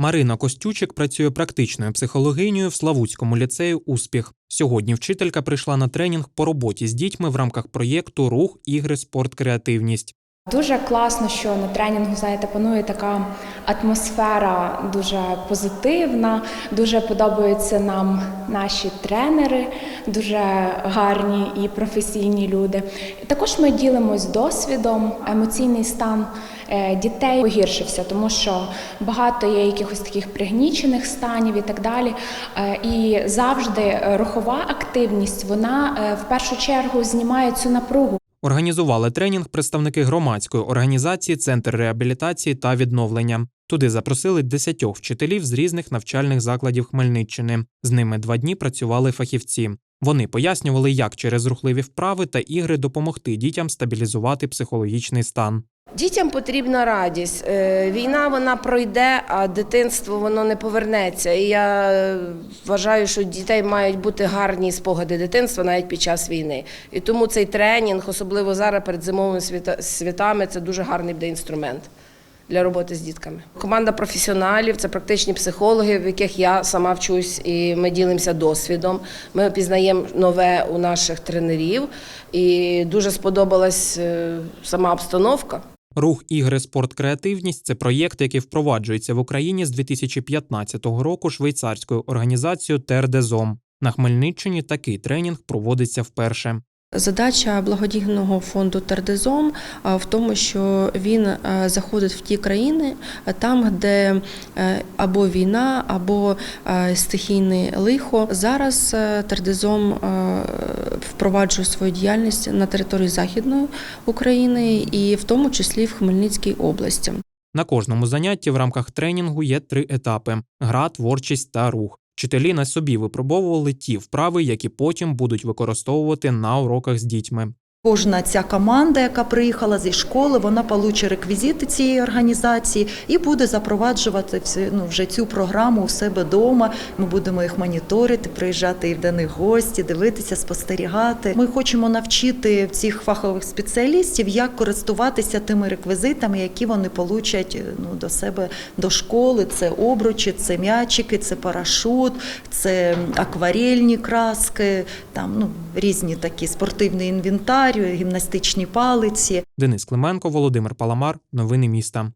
Марина Костючик працює практичною психологинею в Славутському ліцею Успіх. Сьогодні вчителька прийшла на тренінг по роботі з дітьми в рамках проєкту Рух, ігри, спорт, креативність. Дуже класно, що на тренінгу знаєте, панує така атмосфера дуже позитивна. Дуже подобаються нам наші тренери, дуже гарні і професійні люди. Також ми ділимось досвідом. Емоційний стан е, дітей погіршився, тому що багато є якихось таких пригнічених станів і так далі. Е, І завжди рухова активність вона е, в першу чергу знімає цю напругу. Організували тренінг представники громадської організації Центр реабілітації та відновлення. Туди запросили десятьох вчителів з різних навчальних закладів Хмельниччини. З ними два дні працювали фахівці. Вони пояснювали, як через рухливі вправи та ігри допомогти дітям стабілізувати психологічний стан. Дітям потрібна радість. Е, Війна вона пройде, а дитинство воно не повернеться. І я е, вважаю, що дітей мають бути гарні спогади дитинства навіть під час війни. І тому цей тренінг, особливо зараз перед зимовими святами, це дуже гарний буде інструмент. Для роботи з дітками команда професіоналів це практичні психологи, в яких я сама вчусь, і ми ділимося досвідом. Ми пізнаємо нове у наших тренерів, і дуже сподобалась е, сама обстановка. Рух ігри спорт креативність це проєкт, який впроваджується в Україні з 2015 року швейцарською організацією Тердезом. На Хмельниччині такий тренінг проводиться вперше. Задача благодійного фонду Тердезом а, в тому, що він заходить в ті країни, там, де е, або війна, або стихійне лихо. Зараз е, Тердезом е, впроваджує свою діяльність на території Західної України і в тому числі в Хмельницькій області. На кожному занятті в рамках тренінгу є три етапи: гра, творчість та рух. Вчителі на собі випробовували ті вправи, які потім будуть використовувати на уроках з дітьми. Кожна ця команда, яка приїхала зі школи, вона получить реквізити цієї організації і буде запроваджувати ну, вже цю програму у себе вдома. Ми будемо їх моніторити, приїжджати і до них гості, дивитися, спостерігати. Ми хочемо навчити цих фахових спеціалістів, як користуватися тими реквізитами, які вони получать ну, до себе до школи. Це обручі, це м'ячики, це парашут, це акварельні краски, там ну різні такі спортивний інвентар, гімнастичні палиці. Денис Клименко, Володимир Паламар. Новини міста.